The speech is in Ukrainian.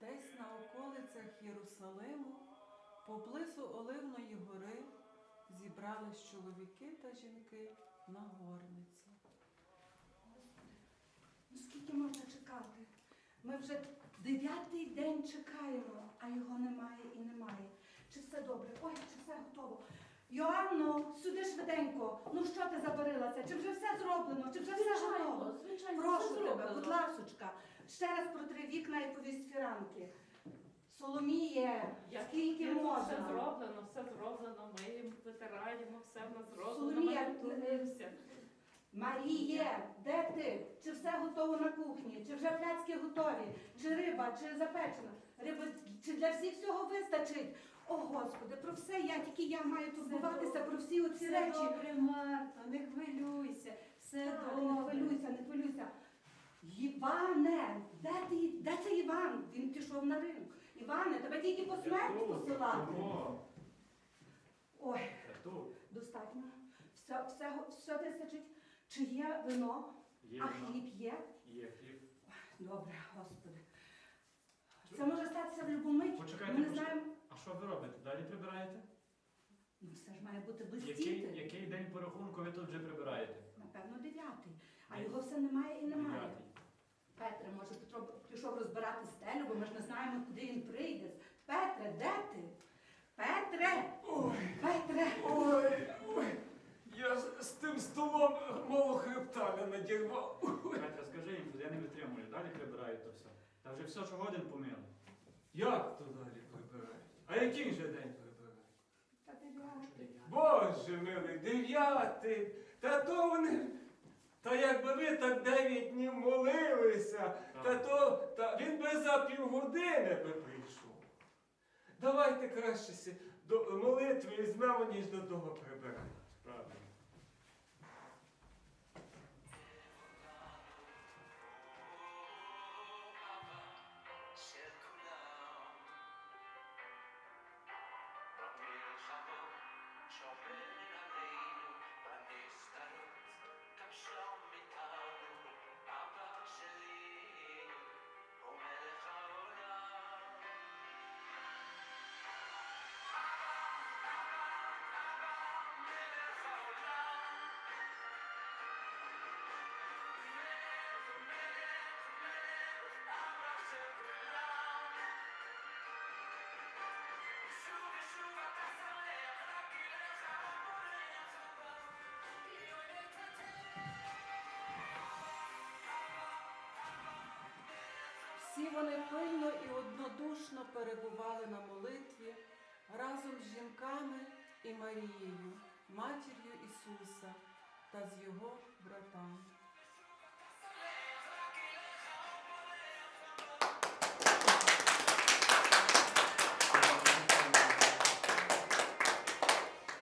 десь на околицях Єрусалиму, поблизу Оливної гори, зібрались чоловіки та жінки на горниці. Ну скільки можна чекати? Ми вже дев'ятий день чекаємо, а його немає і немає. Чи все добре? Ой, чи все готово? Йоанно, сюди швиденько. Ну що ти забарилася? Чи вже все зроблено? Чи вже все готово? Прошу тебе, будь ласочка, ще раз протри вікна і повість фіранки. Соломіє, Як скільки як Все зроблено, все зроблено, ми їм витираємо, все в нас зроблено, Соломія, ми. Маріє, де ти? Чи все готово на кухні? Чи вже пляцки готові? Чи риба, чи запечена? Риба, чи для всіх всього вистачить? О, Господи, про все я, тільки я маю турбуватися про всі оці Все речі. добре, Марта, не хвилюйся, все Так, не добре. хвилюйся, не хвилюйся. Іване, де ти? Де це Іван? Він пішов на ринок. Іване, тебе тільки по смерть посилати. Ой, достатньо. Все, все, все вистачить. Чи є вино? Є а вино. хліб є? Є хліб. Добре, Господи. Це може статися в будь-яку мить. Почекайте, Ми не почекайте. знаємо. А що ви робите? Далі прибираєте? Ну, все ж має бути Який, блистіти. який день по рахунку ви тут вже прибираєте? Напевно, дев'ятий. А його все немає і немає. Дев'ятий. Петре, може, Петро пішов розбирати стелю, бо ми ж не знаємо, куди він прийде. Петре, де ти? Петре! Ой, Петре! Ой, ой, я з, з тим столом мало хребта не надірвав. Петя, скажи їм, що я не витримую. Далі прибирають то все. Та вже все, що годин помили. Як то далі прибирають? А який же день прибирають? Та дев'ятий. Боже милий, дев'ятий. Та то вони. Та якби ви так дев'ять днів молилися, та то та він би за півгодини би прийшов. Давайте краще до молитви візьмемо, ніж до того прибирати. Вони пильно і однодушно перебували на молитві разом з жінками і Марією, матір'ю Ісуса та з його братами.